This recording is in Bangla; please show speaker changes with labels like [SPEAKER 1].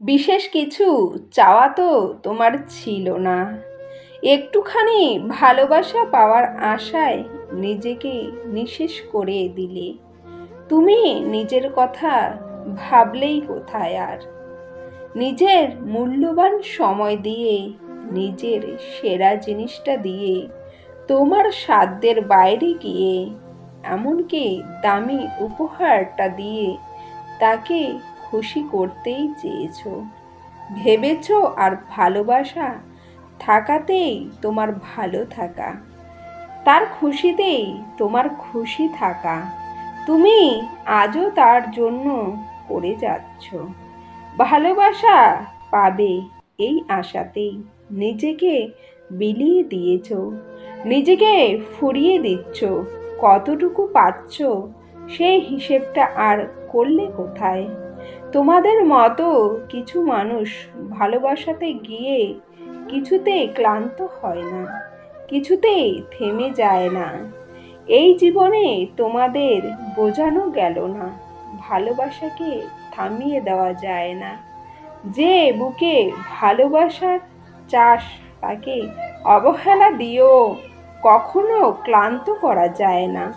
[SPEAKER 1] বিশেষ কিছু চাওয়া তো তোমার ছিল না। একটুখানি ভালোবাসা পাওয়ার আশায় নিজেকে নিঃশেষ করে দিলে। তুমি নিজের কথা ভাবলেই কোথায় আর? নিজের মূল্যবান সময় দিয়ে, নিজের সেরা জিনিসটা দিয়ে, তোমার সাধ্যের বাইরে গিয়ে, এমনকি দামি উপহারটা দিয়ে, তাকে খুশি করতেই চেয়েছো। ভেবেছো আর ভালোবাসা থাকাতেই তোমার ভালো থাকা। তার খুশিতেই তোমার খুশি থাকা। তুমি আজও তার জন্য করে যাচ্ছ। ভালোবাসা পাবে এই আশাতেই। নিজেকে বিলিয়ে দিয়েছ। নিজেকে ফুরিয়ে দিচ্ছ। কতটুকু পাচ্ছ সেই হিসেবটা আর করলে কোথায়? তোমাদের মতো কিছু মানুষ ভালোবাসাতে গিয়ে কিছুতেই ক্লান্ত হয় না কিছুতেই থেমে যায় না। এই জীবনে তোমাদের বোঝানো গেল না, ভালোবাসাকে থামিয়ে দেওয়া যায় না। যে বুকে ভালোবাসার চাষ, তাকে অবহেলা দিও কখনো ক্লান্ত করা যায় না।